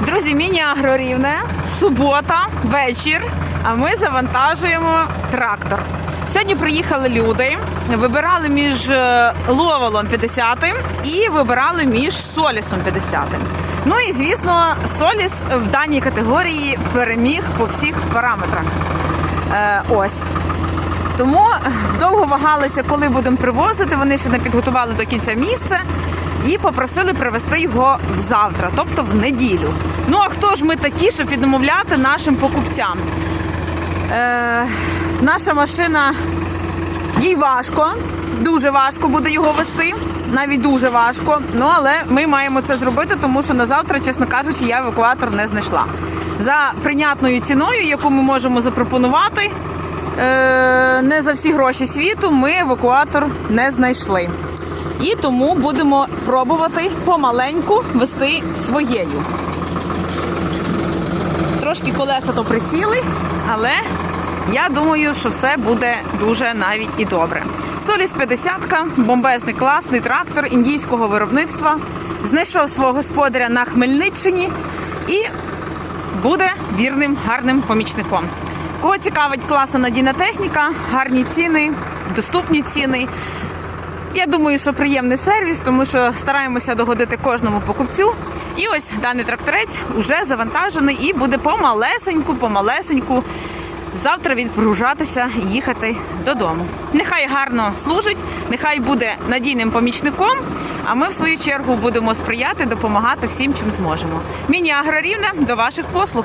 Друзі, міні-агрорівне, субота, вечір, а ми завантажуємо трактор. Сьогодні приїхали люди, вибирали між е, Ловелом 50 і вибирали між Солісом 50. Ну і звісно, Соліс в даній категорії переміг по всіх параметрах. Е, ось. Тому довго вагалися, коли будемо привозити. Вони ще не підготували до кінця місце і попросили привезти його завтра, тобто в неділю. Ну а хто ж ми такі, щоб відмовляти нашим покупцям? Е, наша машина їй важко, дуже важко буде його вести, навіть дуже важко. Ну але ми маємо це зробити, тому що на завтра, чесно кажучи, я евакуатор не знайшла. За прийнятною ціною, яку ми можемо запропонувати, е, не за всі гроші світу, ми евакуатор не знайшли. І тому будемо пробувати помаленьку вести своєю. Трошки колеса то присіли, але я думаю, що все буде дуже навіть і добре. Соліс 50 бомбезний класний трактор індійського виробництва. Знайшов свого господаря на Хмельниччині і буде вірним, гарним помічником. Кого цікавить класна надійна техніка, гарні ціни, доступні ціни. Я думаю, що приємний сервіс, тому що стараємося догодити кожному покупцю. І ось даний тракторець вже завантажений і буде помалесеньку, помалесеньку завтра відгружатися і їхати додому. Нехай гарно служить, нехай буде надійним помічником. А ми в свою чергу будемо сприяти, допомагати всім, чим зможемо. Міні-агрорівне до ваших послуг.